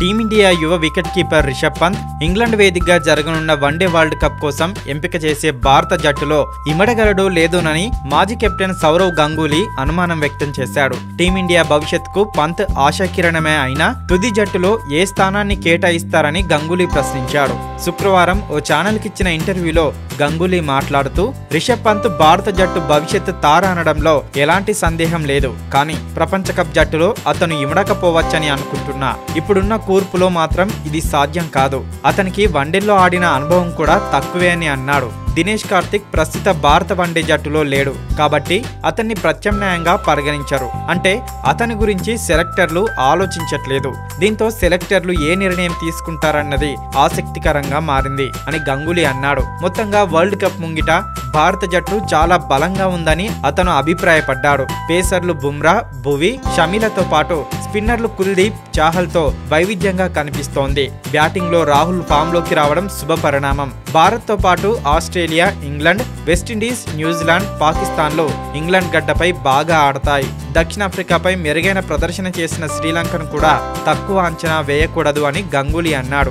Team India యువ wicket keeper Rishabh Pant England వేదికగా జరగనున్న వన్డే వరల్డ్ కప్ కోసం ఎంపిక చేసే భారత జట్టులో ఇమడగలడు లేదోనని మాజీ కెప్టెన్ సౌరవ్ గంగూలీ అనుమానం వ్యక్తం చేశాడు. టీమిండియా భవిష్యత్కు పంత్ ఆశాకిరణమే అయినా తుది జట్టులో ఏ స్థానాన్ని కేటాయిస్తారని గంగూలీ ప్రశ్నించాడు. శుక్రవారం ఓ ఛానల్కిచ్చిన ఇంటర్వ్యూలో గంగూలీ మాట్లాడుతూ రిషబ్ పంత్ భారత జట్టు భవిష్యత్తు తార అనడంలో ఎలాంటి సందేహం లేదు. కానీ ప్రపంచ కప్ జట్టులో అతను ఇమడకపోవచ్చని అనుకుంటున్నా. ఇప్పుడున్న కూర్పులో మాత్రం ఇది సాధ్యం కాదు. అతనికి వన్డేల్లో ఆడిన అనుభవం కూడా తక్కువే అని అన్నాడు. దినేష్ కార్తిక్ ప్రస్తుత భారత వన్డే జట్టులో లేడు. కాబట్టి అతన్ని ప్రత్యామ్నాయంగా పరిగణించరు. అంటే అతని గురించి సెలెక్టర్లు ఆలోచించట్లేదు. దీంతో సెలెక్టర్లు ఏ నిర్ణయం తీసుకుంటారన్నది ఆసక్తికరంగా మారింది అని గంగూలీ అన్నాడు. మొత్తంగా వరల్డ్ కప్ ముంగిట భారత జట్టు చాలా బలంగా ఉందని అతను అభిప్రాయపడ్డాడు. పేసర్లు బుమ్రా భువి షమీలతో పాటు స్పిన్నర్లు కుల్దీప్ చాహల్తో వైవిధ్యంగా కనిపిస్తోంది. బ్యాటింగ్లో రాహుల్ ఫామ్లోకి రావడం శుభ పరిణామం భారత్తో పాటు Australia England West Indies New Zealand పాకిస్తాన్లు England గడ్డపై బాగా ఆడతాయి. దక్షిణాఫ్రికాపై మెరుగైన ప్రదర్శన చేసిన శ్రీలంకను కూడా తక్కువ అంచనా వేయకూడదు అని గంగూలీ అన్నాడు.